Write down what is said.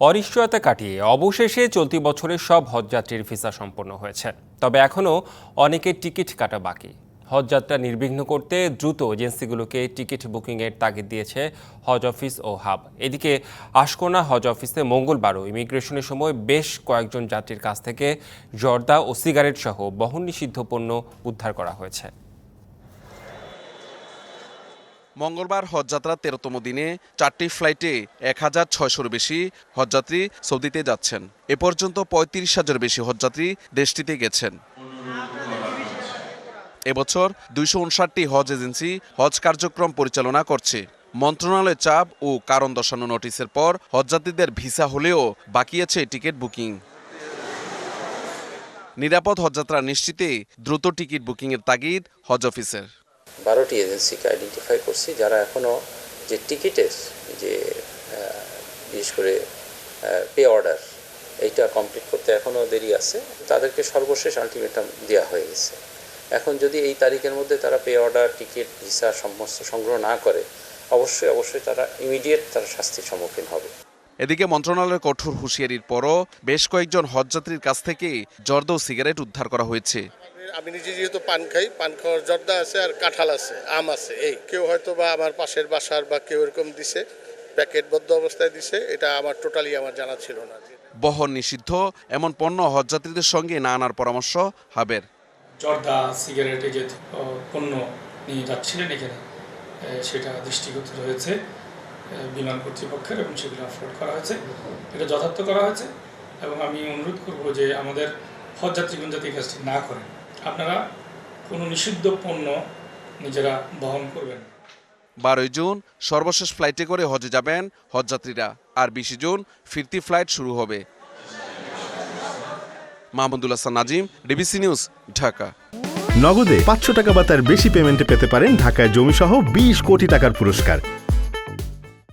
অনিশ্চয়তা কাটিয়ে অবশেষে চলতি বছরের সব হজযাত্রীর ভিসা সম্পন্ন হয়েছে। তবে এখনও অনেকের টিকিট কাটা বাকি। হজযাত্রা নির্বিঘ্ন করতে দ্রুত এজেন্সিগুলোকে টিকিট বুকিংয়ের তাগিদ দিয়েছে হজ অফিস ও হাব। এদিকে আশকোনা হজ অফিসে মঙ্গলবারও ইমিগ্রেশনের সময় বেশ কয়েকজন যাত্রীর কাছ থেকে জর্দা ও সিগারেট সহ বহন নিষিদ্ধ পণ্য উদ্ধার করা হয়েছে। মঙ্গলবার হজযাত্রার তেরোতম দিনে চারটি ফ্লাইটে এক হাজার ছয়শোর বেশি হজযাত্রী সৌদিতে যাচ্ছেন। এ পর্যন্ত পঁয়ত্রিশ হাজার বেশি হজযাত্রী দেশটিতে গেছেন। এবছর দুইশো উনষাটটি হজ এজেন্সি হজ কার্যক্রম পরিচালনা করছে। মন্ত্রণালয়ের চাপ ও কারণ দর্শানো নোটিশের পর হজযাত্রীদের ভিসা হলেও বাকি আছে টিকিট বুকিং। নিরাপদ হজযাত্রা নিশ্চিতে দ্রুত টিকিট বুকিংয়ের তাগিদ হজ অফিসের। বারোটি এজেন্সিকে আইডেন্টিফাই করছি, যারা এখনও যে টিকিটের যে বিশেষ করে পে অর্ডার এইটা কমপ্লিট করতে এখনও দেরি আছে, তাদেরকে সর্বশেষ আলটিমেটাম দেওয়া হয়ে গেছে। এখন যদি এই তারিখের মধ্যে তারা পে অর্ডার টিকিট ভিসা সমস্ত সংগ্রহ না করে, অবশ্যই অবশ্যই তারা ইমিডিয়েট তারা শাস্তির সম্মুখীন হবে। এদিকে মন্ত্রণালয়ের কঠোর হুঁশিয়ারির পরও বেশ কয়েকজন হজযাত্রীর কাছ থেকে জর্দ সিগারেট উদ্ধার করা হয়েছে। আমি নিজে যেহেতু পান খাই পান খাওয়ার জর্দা আছে আর কাঁঠাল আছে আম আছে এই। কেউ হয়তো বা আমার পাশের বাসার বা কেউ এরকম দিছে প্যাকেটবদ্ধ অবস্থায় দিছে এটা আমার টোটালি আমার জানা ছিল না। বহন নিষিদ্ধ এমন পণ্য হজযাত্রীদের সঙ্গে না আনার পরামর্শ হাবের। জর্দা সিগারেটে যে পণ্য নিয়ে যাচ্ছিলেন এখানে সেটা দৃষ্টিগত রয়েছে বিমান কর্তৃপক্ষের এবং সেগুলো আপলোড করা হয়েছে এটা যথার্থ করা হয়েছে এবং আমি অনুরোধ করব যে আমাদের হজযাত্রীগণ যাতে এই কাজটি না করেন। আপনারা কোনো নিষিদ্ধ পণ্য নিজেরা বহন করবেন। বারোই জুন সর্বশেষ ফ্লাইটে করে হজে যাবেন হজযাত্রীরা। আর বিশে জুন ফিরতি ফ্লাইট শুরু হবে। Mahmudul Hasan Nazim DBC news Dhaka. নগদে পাঁচশো টাকা বা তার বেশি পেমেন্টে পেতে পারেন ঢাকায় জমিসহ বিশ কোটি টাকার পুরস্কার।